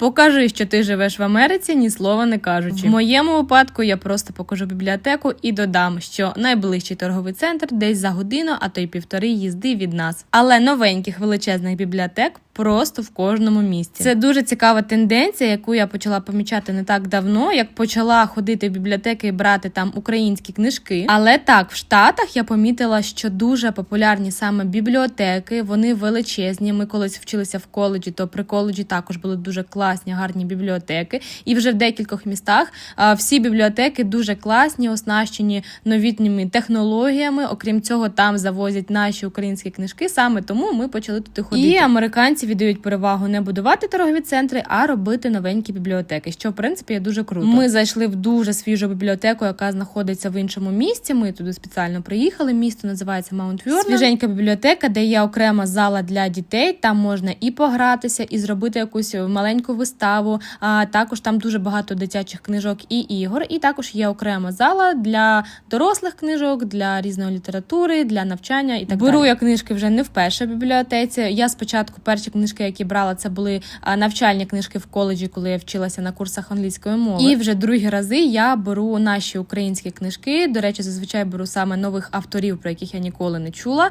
Покажи, що ти живеш в Америці, ні слова не кажучи. В моєму випадку я просто покажу бібліотеку і додам, що найближчий торговий центр десь за годину, а то й півтори їзди від нас. Але новеньких величезних бібліотек просто в кожному місті. Це дуже цікава тенденція, яку я почала помічати не так давно, як почала ходити в бібліотеки і брати там українські книжки. Але так, в Штатах я помітила, що дуже популярні саме бібліотеки. Вони величезні. Ми колись вчилися в коледжі, то при коледжі також були дуже класні, гарні бібліотеки. І вже в декількох містах всі бібліотеки дуже класні, оснащені новітніми технологіями. Окрім цього, там завозять наші українські книжки. Саме тому ми почали туди ходити. І американці віддають перевагу не будувати торгові центри, а робити новенькі бібліотеки, що в принципі є дуже круто. Ми зайшли в дуже свіжу бібліотеку, яка знаходиться в іншому місті. Ми туди спеціально приїхали. Місто називається Маунт Вюрна. Свіженька бібліотека, де є окрема зала для дітей. Там можна і погратися, і зробити якусь маленьку виставу. А також там дуже багато дитячих книжок і ігор. І також є окрема зала для дорослих книжок, для різної літератури, для навчання і так далі. Беру я книжки вже не вперше в бібліотеці. Я спочатку перші книжки, які брала, це були навчальні книжки в коледжі, коли я вчилася на курсах англійської мови. І вже другі рази я беру наші українські книжки. До речі, зазвичай беру саме нових авторів, про яких я ніколи не чула.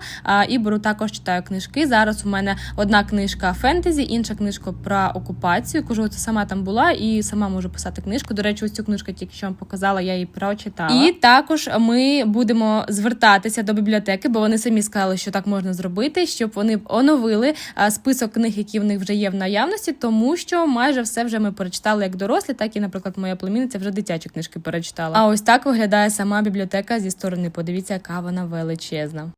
І беру також читаю книжки. Зараз у мене одна книжка фентезі, інша книжка про окупацію. Кажу, це сама там була і сама можу писати книжку. До речі, ось цю книжку тільки що вам показала, я її прочитала. І також ми будемо звертатися до бібліотеки, бо вони самі сказали, що так можна зробити, щоб вони оновили а, книг, які в них вже є в наявності, тому що майже все вже ми перечитали як дорослі, так і, наприклад, моя племінниця вже дитячі книжки перечитала. А ось так виглядає сама бібліотека зі сторони. Подивіться, яка вона величезна.